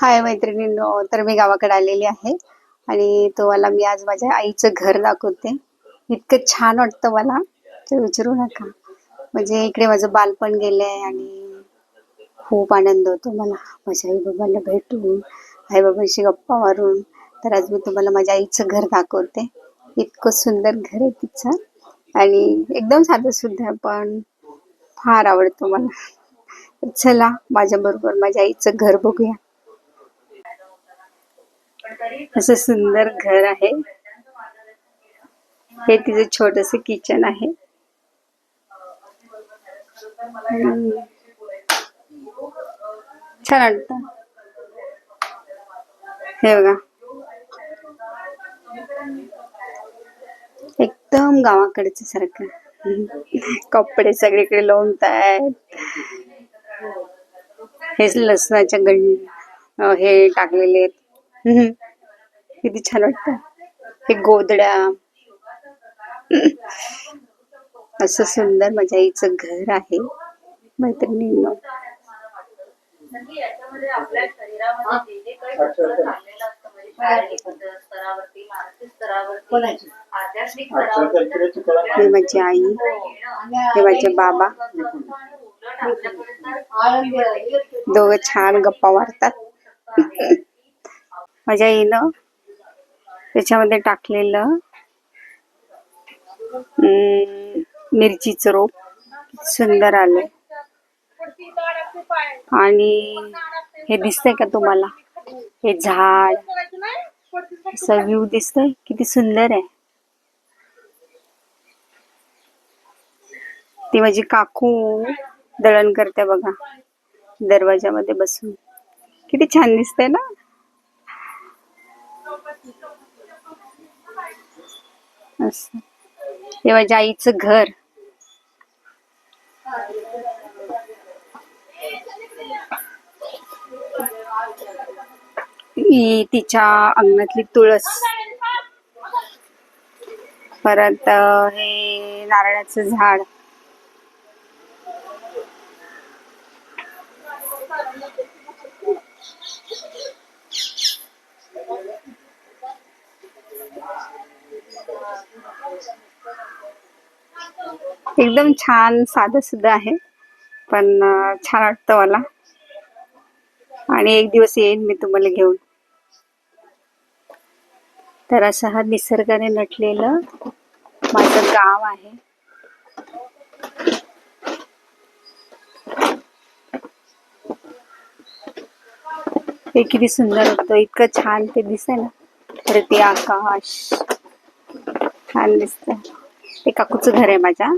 हाय मैत्रिणींनो तर मी गावाकडे आलेली आहे आणि तुम्हाला मी आज माझ्या आईचं घर दाखवते. इतकं छान वाटतं मला ते विचारू नका. म्हणजे इकडे माझं बालपण गेलं आहे आणि खूप आनंद होतो मला. माझ्या आई बाबांना भेटून आई बाबांशी गप्पा मारून तर आज मी तुम्हाला माझ्या आईचं घर दाखवते. इतकं सुंदर घर आहे तिचं आणि एकदम साधं सुद्धा आहे, पण फार आवडतो मला. चला माझ्याबरोबर माझ्या आईचं घर बघूया. असं सुंदर घर आहे. हे तिचं छोटस किचन आहे. छान वाटत. हे बघा. एकदम गावाकडच्या सारखं. कपडे सगळीकडे लोंबतायत. हेच लसणाच्या गण हे टाकलेले आहेत. किती छान वाटतं. हे गोदड्या असं सुंदर माझ्या आईचं घर आहे. मैत्रिणींनो. आपल्या शरीरामध्ये हे माझी आई. हे माझे बाबा. दोघं छान गप्पा मारतात. माझ्या आईनं त्याच्यामध्ये टाकलेलं मिरचीचं रोप. सुंदर आलंय. आणि हे दिसतंय का तुम्हाला? हे झाड. असं व्ह्यू दिसतंय. किती सुंदर आहे. ती माझी काकू दळण करते बघा. दरवाजामध्ये बसून. किती छान दिसतंय ना? असं. हे माझ्या आईचं घर. ही तिच्या अंगणातली तुळस. परत हे नारळाचं झाड. एकदम छान साधं सुद्धा आहे. पण छान वाटतं मला. आणि एक दिवस येईन मी तुम्हाला घेऊन. तर असं हा निसर्गाने नटलेलं माझं गाव आहे. हे किती सुंदर होतं. इतकं छान ते दिसे ना वरती आकाश. छान दिसतंय. ते काकूचं घर आहे माझ्या.